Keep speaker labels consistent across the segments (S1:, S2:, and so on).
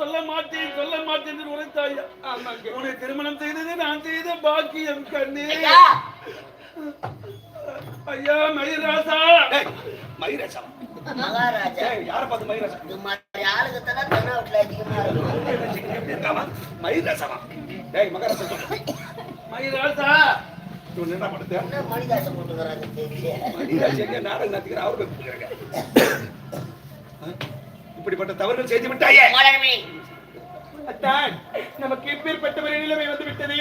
S1: சொல்ல மாட்டேன் சொல்ல மாட்டேன் உரைத்தாயா. உன்னை திருமணம் செய்தது நான் செய்த பாக்கியம் கண்ணே.
S2: ஐயா.
S1: மயிராசா.
S3: மயிரேசா.
S2: மகாராஜா.
S3: யாரை பார்த்து மயிரேசா?
S2: இது மாதிரி ஆளுக்கு தான் தென்னாட்டுல அதிகமா இருக்கும்.
S3: மயிரேசமா டேய் மகாராஜா.
S1: மயிராசா.
S3: என்ன பண்ணுது?
S2: என்ன மணிதாசம் போட்டுக்கிறாங்க
S3: எங்க நாடகம் நடத்துகிற அவரு போய் கூப்பிடுறாங்க. இப்படிப்பட்ட தவறுகள் செய்து விட்டாயே?
S4: அத்தான் நமக்கு எப்பேற்பட்ட ஒரு நிலைமை வந்து விட்டது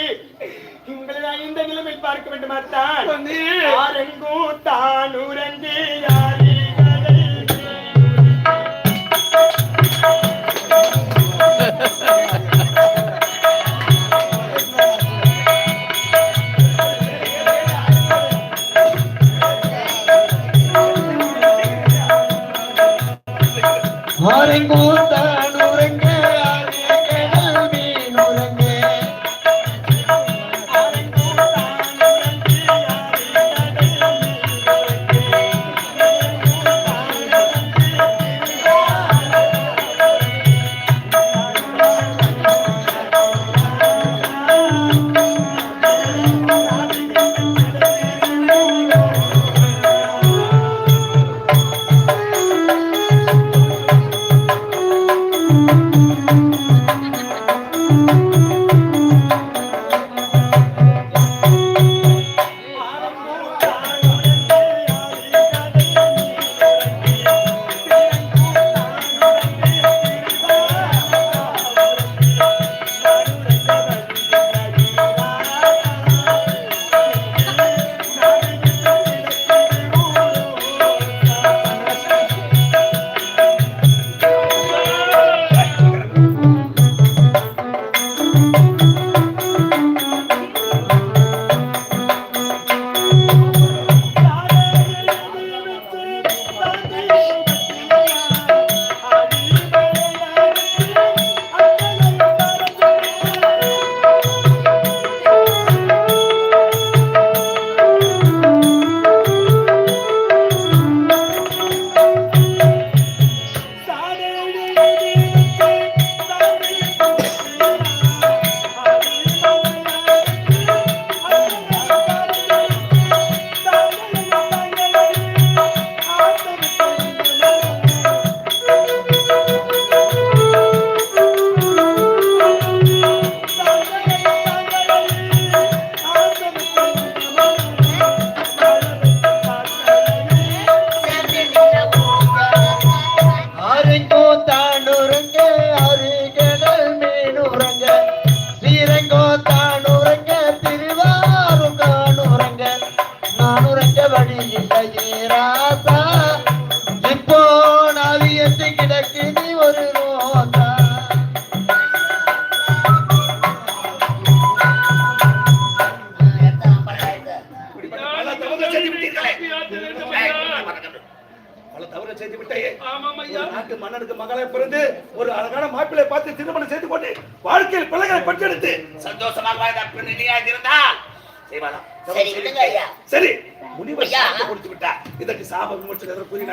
S4: உங்களை நான் இந்த நிலைமை பார்க்க வேண்டுமா தான்
S1: பொன்னே
S4: யாரெங்கும்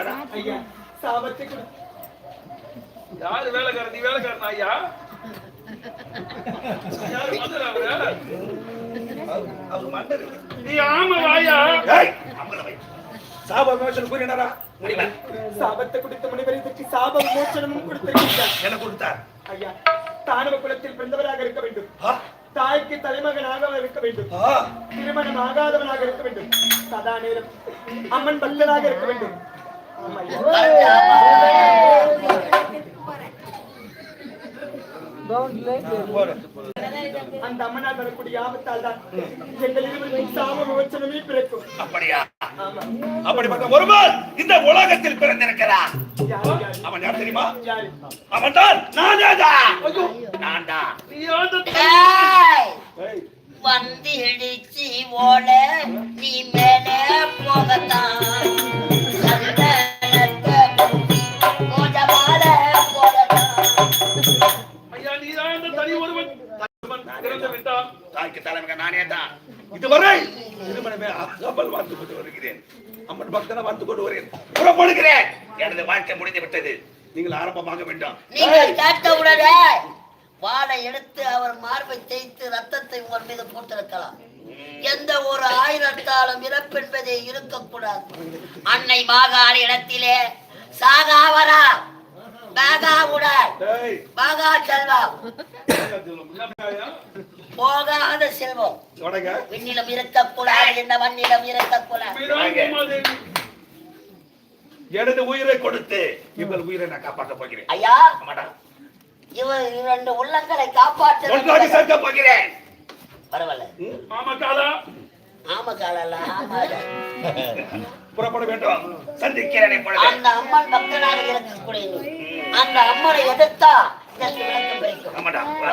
S3: கூறினாரா
S4: ஐயா. சாபத்தை கொடு
S1: யாரு வேலைக்காரன் நீ வேலைக்காரன் ஐயா. யாரு மதுரை அவரு?
S3: அவர் அவர் மன்னர்.
S1: நீ ஆமா வாயா.
S3: ஏய், அவங்கள வை. சாப விமர்சனம் கூறினாரா முனிவர்.
S4: சாபத்தை கொடுத்த முனிவர் இதற்கு சாப விமோசனமும் கொடுத்திருக்கிறார்
S3: என்ன கொடுத்தார்?
S4: ஐயா தானவ குலத்தில் பிறந்தவராக இருக்க வேண்டும்.
S3: ஆ,
S4: தாய்க்கு தலைமகனாக இருக்க வேண்டும்.
S3: ஆ,
S4: திருமணம் ஆகாதவனாக இருக்க வேண்டும். சதா நேரம் அம்மன் பக்தனாக இருக்க வேண்டும். அந்த அம்மனால் வரக்கூடிய ஆபத்தால் தான் எங்கள் இருவருக்கும் சாப விமோசனமே பிறக்கும்
S3: அப்படியா?
S4: ஆமா
S3: அப்படிப்பட்ட ஒருவர் இந்த உலகத்தில் பிறந்திருக்கிறார் அவன் யார் தெரியுமா? அவன் தான் நானே தான் நான் தான்.
S1: நீ ஆண்ட
S2: ஏய், வந்திடிச்சு ஓட நீ மேலே போகத்தான்.
S3: தாய்க்கு நானே தான். இதுவரை திருமணமே வாழ்ந்து கொண்டு வருகிறேன். அம்மன் பக்தனை வாழ்ந்து கொண்டு வருகிறேன். புறப்படுகிறேன். எனது வாழ்க்கை முடிந்து விட்டது. நீங்கள் ஆரம்பமாக வேண்டாம்.
S2: நீங்கள் கேட்ட உடனே வாளை எடுத்து அவர் மார்பை தேய்த்து ரத்தத்தை உங்கள் மீது போட்டிருக்கலாம். எந்த ஒரு ஆயிரத்தாலும் இறப்பென்பதே இருக்கக்கூடாது. அன்னை மாகாண இடத்திலே சாகாவரா பாகாவுடன்
S3: டேய்,
S2: பாகா
S1: என்னப்பா
S2: போகாத செல்வம். விண்ணிலும் இருக்கக்கூடாது இந்த மண்ணிலும் இருக்கக்கூடாது.
S3: எனது உயிரை கொடுத்து இவள் உயிரை நான் காப்பாற்ற போகிறேன்.
S2: ஐயா. இவர் இரண்டு உள்ளங்களை காப்பாற்ற
S3: சேர்க்க போகிறேன்.
S2: பரவாயில்ல.
S1: ஆமா காலா
S2: ஆமா காலல்ல ஆமா
S3: புறப்பட வேண்டும். சந்திக்கிறேன்
S2: அந்த அம்மன் பக்தனாக இருக்கக்கூடிய. அந்த அம்மனை எதிர்த்தா
S3: ஆமாடா வா.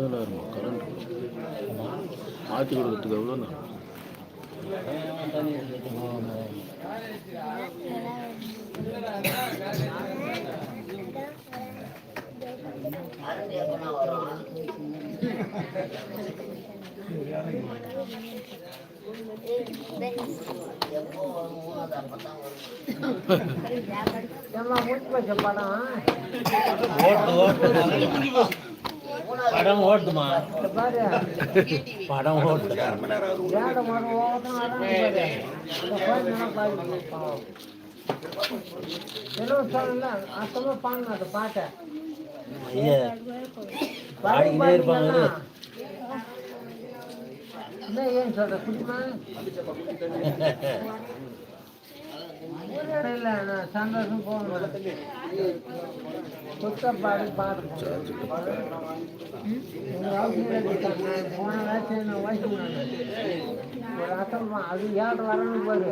S1: ஐயா
S5: இவ்வளோ நேரமா கரண்ட் மாற்றி கொடுக்கறதுக்கு எவ்வளோ நேரம்
S2: அருள் எப்பனா
S5: படம் ஓட்டுமா படம் ஓட்டு ஐயா பாடிக்கிட்டே இருப்பாங்க
S6: ஏன் சொல்ற குட்டிமா இல்ல நான் சந்தோஷம் போகணும் சுத்த பாடி போன வயசு நான் வயசு ஒரு அசல் அது ஏழு வரணும் பாரு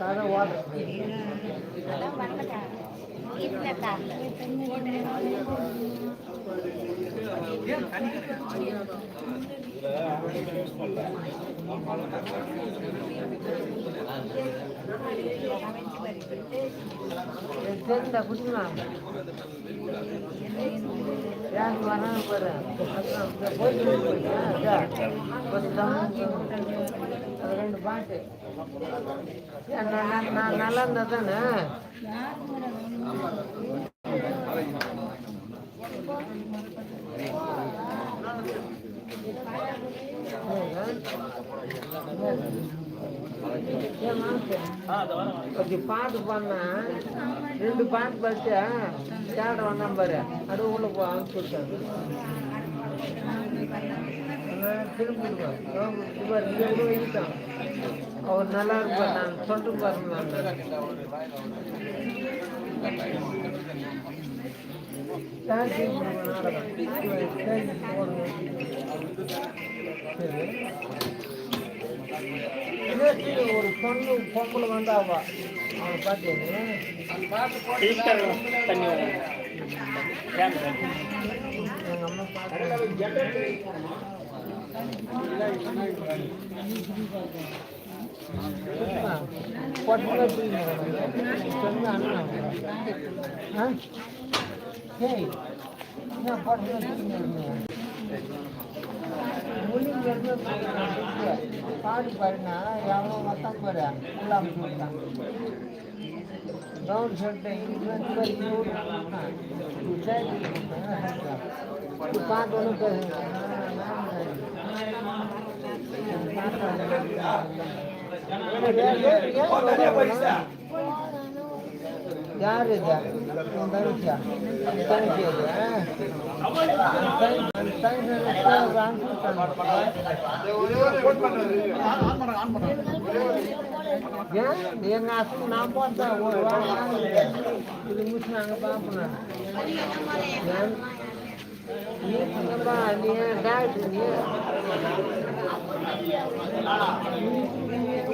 S6: சாதா வாட்டர் ஓட்ட தெரிந்த யாருக்கு வராங்க போயிட்டு கொஞ்சம் ரெண்டு பாட்டு. நல்லா இருந்தா தானே கொஞ்சம் பாட்டு பண்ணா ரெண்டு பாட்டு படிச்சு தேட வேணாம் பாரு அது உள்ள போ அனுப்பிச்சுட்டாங்க திரும்ப அவர் நல்லா இருப்பார் நான் சொல்லிட்டு பாருங்க நாடகம் ஒரு பொண்ணு பொம்பளை வந்தாவா அவன் பார்த்தீங்க பாடி பாருனா எவ்வளோ மொத்தம் போற எல்லாம் போட்டான் டவுன் சொல்லிட்டு இருபது வரைக்கும் சரி பார்த்து ஒன்றும்
S3: பேசுங்க
S6: யாரு எங்க அசு நான் போட்டேன் இது முடிச்சு நாங்க பாப்போம் நீ நீ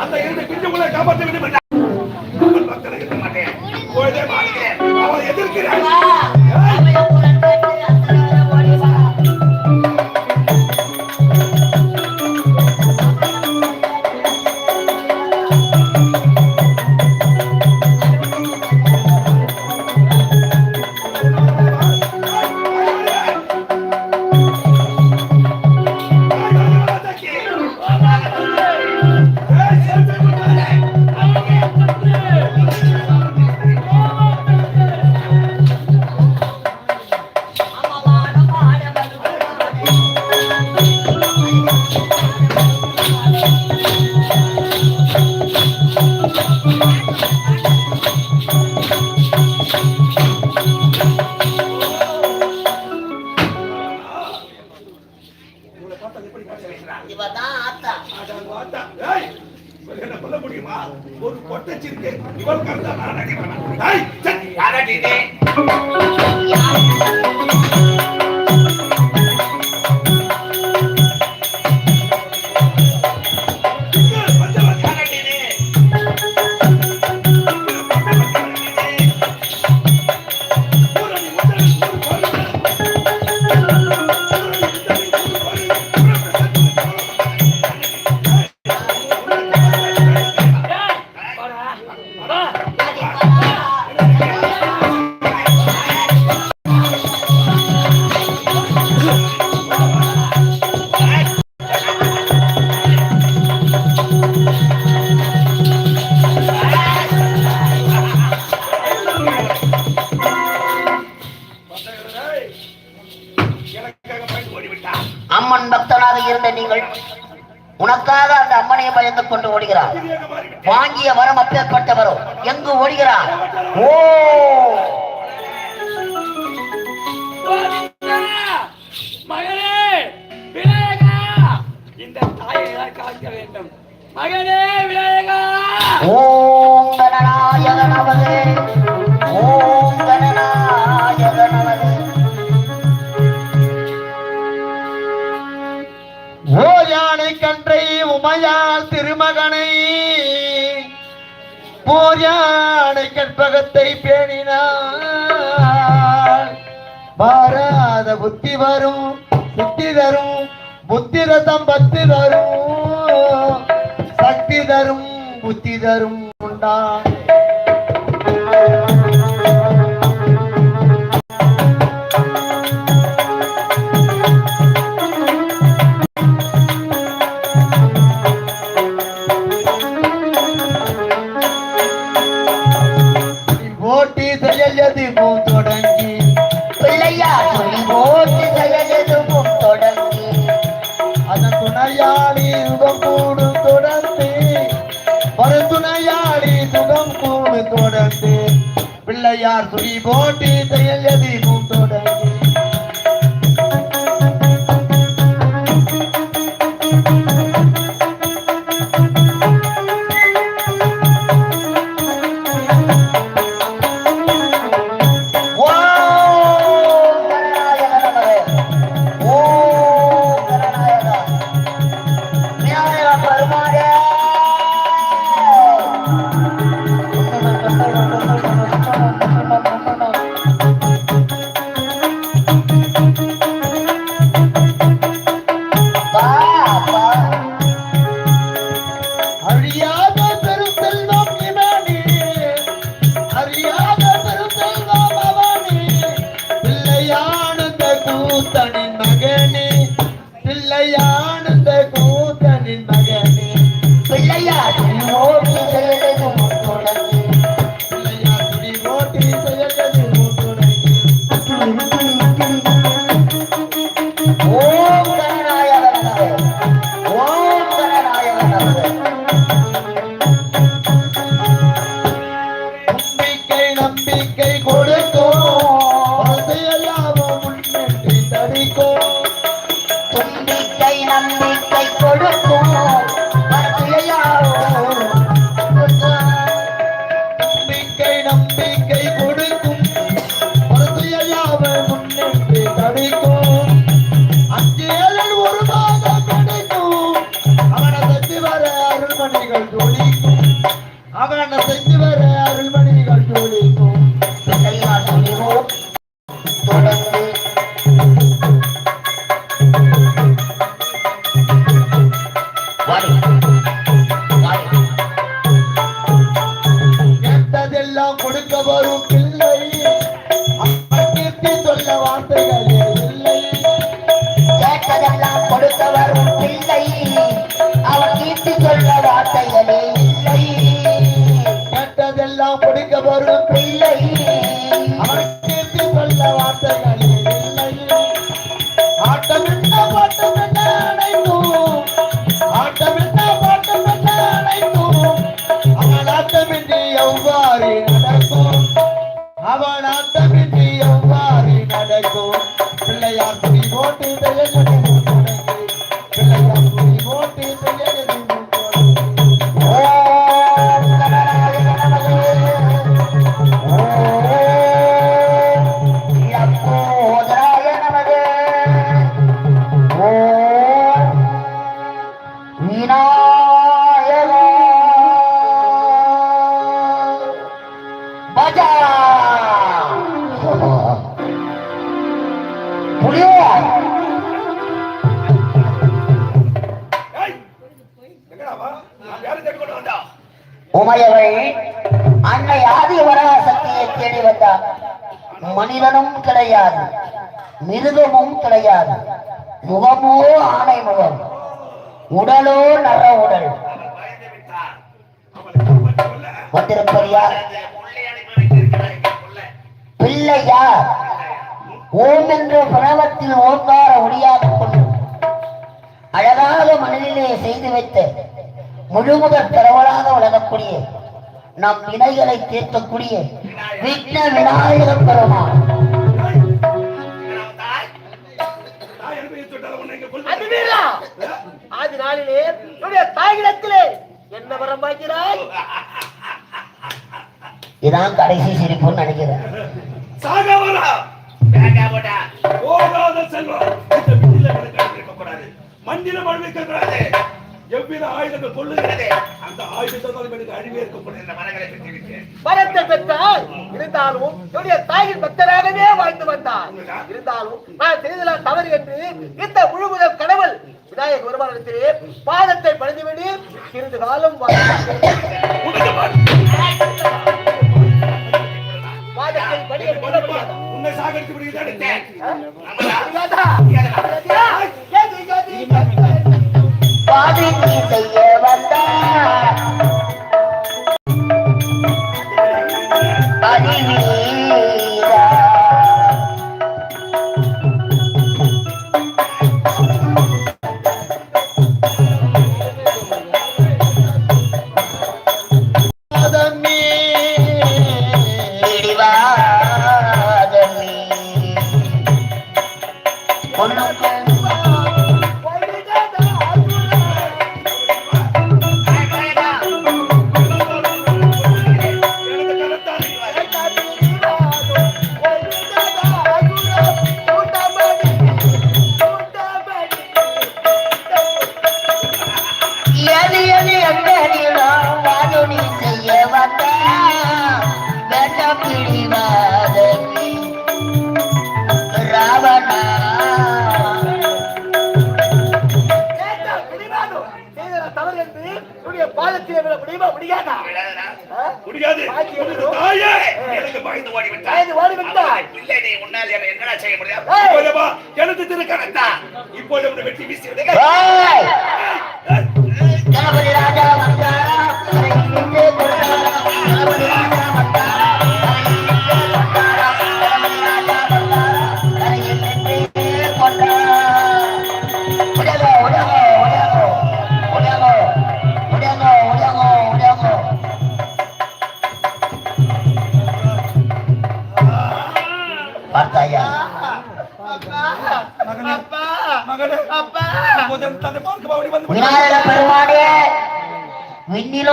S3: அந்த இருந்த பிஞ்சுக்குள்ள காப்பாற்ற வேண்டும் மாட்டேன். அவன் எதிர்க்கிறான்.
S2: வந்தவரும் எங்கு ஓடுகிறார்? ஓ!
S4: மகனே இந்த தாயை வேண்டும். மகனே
S2: ஓம் கனநாயக நமதே ஓம் கனநாயக
S7: ஓ யானை கன்றை உமையால் திருமகனை போர் யானை கற்பகத்தை பேணினான் மாறாத புத்தி வரும் சித்தி தரும் புத்தி ரதம் பக்தி தரும். சக்தி தரும் புத்தி தரும் உண்டா பிள்ளையார்
S8: அருள்மணிகள் ஜோடி. அவன் செஞ்சு வர அருள்மணிகள்
S7: ஜோடி.
S2: உமையவள் அன்னை ஆதி வராசக்தியை தேடி வந்தார் மனிதனும் கிடையாது மிருகமும் கிடையாது முகமோ ஆணை முகம் உடலோ நர உடல்
S7: பயந்து விட்டார்.
S2: வந்திருப்பது யார் ஓம் என்ற பிரணவத்தில் ஓங்கார ஒளியாக கொண்டு அழகாக மனதிலே செய்து வைத்த முழுமுதற் பரவலாக வழங்கக்கூடிய நம் வினைகளை தீர்க்கக்கூடிய விக்ன விநாயகப் பெருமான்.
S9: ஆதி நாளிலே உன்னுடைய தாயிடத்திலே என்ன வரம் வாங்கினாய்
S2: இதான் கடைசி சிரிப்புன்னு நினைக்கிறேன்.
S7: மண்ணில மழை. எவ்வித ஆயுதங்கள் கொள்ளுகிறது அந்த ஆயுதத்தால் எனக்கு அழிவே விட்டு
S9: வரத்தை பெற்றால் இருந்தாலும் என்னுடைய தாயின் பக்தராகவே வாழ்ந்து வந்தார் இருந்தாலும் நான் செய்தலாம் தவறு என்று இந்த முழுமுதல் கடவுள் விநாயக பெருமானத்திலே பாதத்தை பணிந்துவிட்டு சிறிது காலம் போட முடியாது
S7: உன்னை சாகடித்து விடுகிறேன்
S9: முடியாது?
S3: தாயே எனக்கு பயந்து ஓடி விட்டார்
S4: பயந்து ஓடி
S3: நீ உன்னால் என்னை என்னடா செய்ய முடியும்?
S4: ஏய்.
S3: இப்போதேவா எனது திருக்கணத்தா இப்போது உன்னை வெட்டி வீசி விடுங்க
S2: ஏய்! கணபதி ராஜா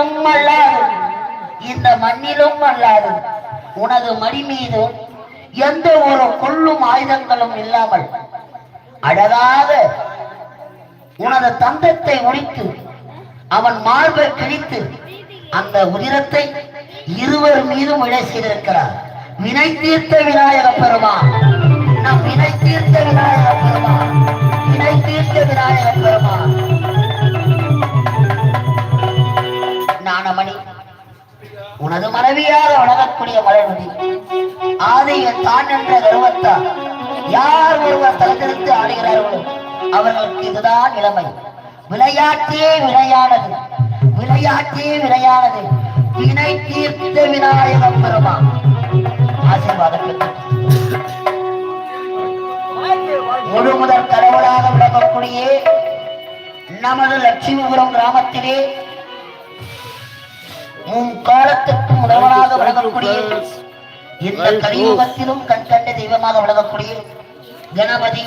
S2: மண்ணிலும் அல்லாது. இந்த மண்ணிலும் அல்லாது. உனது மடி மீது எந்த ஒரு கொள்ளும் ஆயுதங்களும் இல்லாமல் அழகாக உனது தந்தத்தை உரித்து அவன் மார்பை கிழித்து அந்த உதிரத்தை இருவர் மீதும் விழை செய்திருக்கிறார். வினை தீர்த்த விநாயக பெருமான். நம் வினை தீர்த்த விநாயக பெருமான். வினை தீர்த்த விநாயக பெருமான். உனது மனைவியாக வழங்கக்கூடிய மலர்மதி ஆதிய தான் என்ற கர்வத்தால் யார் ஒருவர் தலைத்திருந்து ஆடுகிறார்களோ அவர்களுக்கு இதுதான் நிலைமை. விளையாட்டே விளையானது விளையாட்டே விளையானது வினை தீர்த்த விநாயகம் பெருமான். ஆசீர்வாதம் முழு முதல் கடவுளாக விளங்கக்கூடிய நமது லட்சுமிபுரம் கிராமத்திலே முன் காலத்துக்கு முதல்வனாக விளங்கக்கூடிய இந்த கலியுகத்திலும் கண் கண்ட தெய்வமாக விளங்கக்கூடிய கணபதி